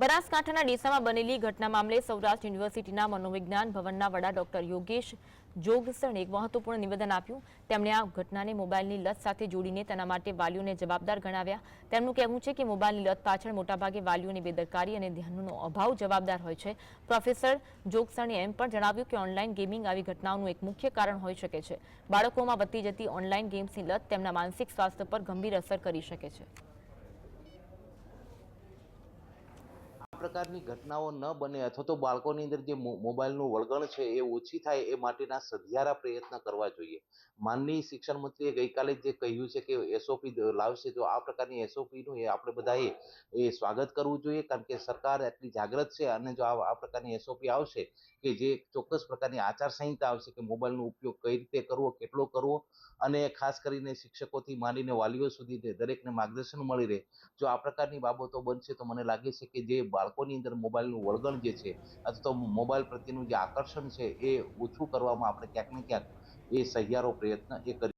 બનાસકાંઠાના ડીસામાં બનેલી ઘટના મામલે સૌરાષ્ટ્ર યુનિવર્સિટીના મનોવિજ્ઞાન ભવનના વડા ડોક્ટર યોગેશ જોગસણે એક મહત્વપૂર્ણ નિવેદન આપ્યું. તેમણે આ ઘટનાને મોબાઈલની લત સાથે જોડીને તેના માટે વાલીઓને જવાબદાર ગણાવ્યા. તેમનું કહેવું છે કે મોબાઈલની લત પાછળ મોટાભાગે વાલીઓની બેદરકારી અને ધ્યાનનો અભાવ જવાબદાર હોય છે. પ્રોફેસર જોગસણે એમ પણ જણાવ્યું કે ઓનલાઈન ગેમિંગ આવી ઘટનાઓનું એક મુખ્ય કારણ હોઈ શકે છે. બાળકોમાં વધતી જતી ઓનલાઈન ગેમ્સની લત તેમના માનસિક સ્વાસ્થ્ય પર ગંભીર અસર કરી શકે છે. પ્રકારની ઘટનાઓ ન બને અથવા તો બાળકોની અંદર જે મોબાઈલનું વળગણ છે એ ઓછી થાય એ માટેના સધિયારા પ્રયત્ન કરવા જોઈએ. માનનીય શિક્ષણ મંત્રીએ ગઈકાલે જ કહ્યું છે કે એસઓપી લાવશે તો આ પ્રકારની એસઓપીનું એ આપણે બધાએ એ સ્વાગત કરવું જોઈએ કારણ કે સરકાર એટલી જાગૃત છે અને જો આ પ્રકારની એસઓપી આવશે કે જે ચોક્કસ પ્રકારની આચારસંહિતા આવશે કે મોબાઈલનો ઉપયોગ કઈ રીતે કરવો, કેટલો કરવો અને ખાસ કરીને શિક્ષકોથી માંડીને વાલીઓ સુધી દરેકને માર્ગદર્શન મળી રહે. જો આ પ્રકારની બાબતો બનશે તો મને લાગે છે કે જે બાળકોની અંદર મોબાઈલનું વળગણ જે છે, અથવા તો મોબાઈલ પ્રત્યેનું જે આકર્ષણ છે, એ ઓછું કરવામાં આપણે ક્યાંક ને ક્યાંક એ સહિયારો પ્રયત્ન એ કરી